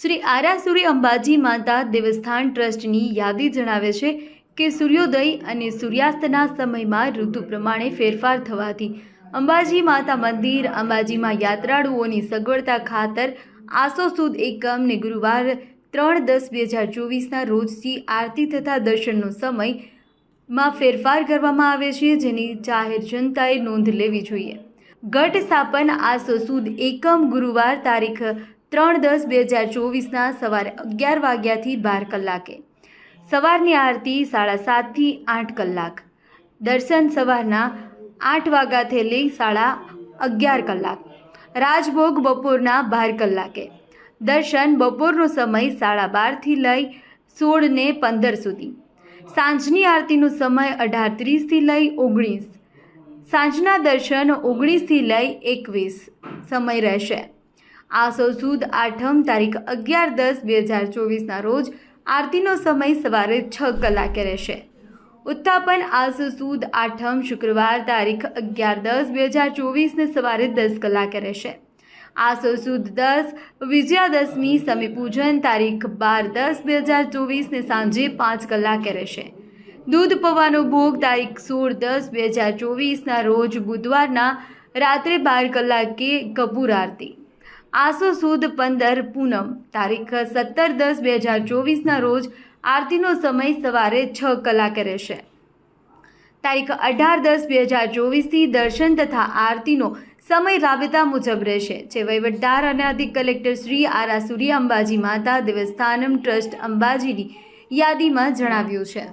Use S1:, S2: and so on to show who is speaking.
S1: શ્રી આરાસુરી અંબાજી માતા દેવસ્થાન ટ્રસ્ટની યાદી જણાવે છે કે સૂર્યોદય અને સૂર્યાસ્તના સમયમાં ઋતુ પ્રમાણે ફેરફાર થવાથી અંબાજી માતા મંદિર, અંબાજીમાં યાત્રાળુઓની સગવડતા ખાતર આસો સુદ એકમ ને ગુરુવાર ત્રણ દસ બે હજાર ચોવીસના રોજથી આરતી તથા દર્શનનો સમયમાં ફેરફાર કરવામાં આવે છે જેની જાહેર જનતાએ નોંધ લેવી જોઈએ. ઘટ સ્થાપન આસો સુદ એકમ ગુરુવાર તારીખ ત્રણ દસ બે હજાર ચોવીસના સવારે અગિયાર વાગ્યાથી બાર કલાકે. સવારની આરતી સાડા સાતથી આઠ કલાક. દર્શન સવારના આઠ વાગ્યાથી લઈ સાડા અગિયાર કલાક. રાજભોગ બપોરના બાર કલાકે. દર્શન બપોરનો સમય સાડા બારથી લઈ સોળ ને પંદર સુધી. સાંજની આરતીનો સમય અઢાર ત્રીસથી લઈ ઓગણીસ. સાંજના દર્શન ઓગણીસથી લઈ એકવીસ. સમય રહેશે. આસો સુદ આઠમ તારીખ અગિયાર દસ બે હજાર ચોવીસના રોજ આરતીનો સમય સવારે છ કલાકે રહેશે. ઉત્થાપન આસો સુદ આઠમ શુક્રવાર તારીખ અગિયાર દસ બે હજાર ચોવીસને સવારે દસ કલાકે રહેશે. આસો સુદ દસ વિજયાદશમી સમી પૂજન તારીખ બાર દસ બે હજાર ચોવીસને સાંજે પાંચ કલાકે રહેશે. દૂધ પવાનો ભોગ તારીખ સોળ દસ બે હજાર ચોવીસના રોજ બુધવારના રાત્રે બાર કલાકે કપૂર આરતી. આસો સુદ પંદર પૂનમ. તારીખ સત્તર દસ બે હજાર ચોવીસના રોજ આરતીનો સમય સવારે છ કલાકે રહેશે. તારીખ અઢાર દસ બે હજાર ચોવીસથી દર્શન તથા આરતીનો સમય રાબેતા મુજબ રહેશે, જે વહીવટદાર અને અધિક કલેક્ટર શ્રી આરાસુરી અંબાજી માતા દેવસ્થાનમ ટ્રસ્ટ અંબાજીની યાદીમાં જણાવ્યું છે.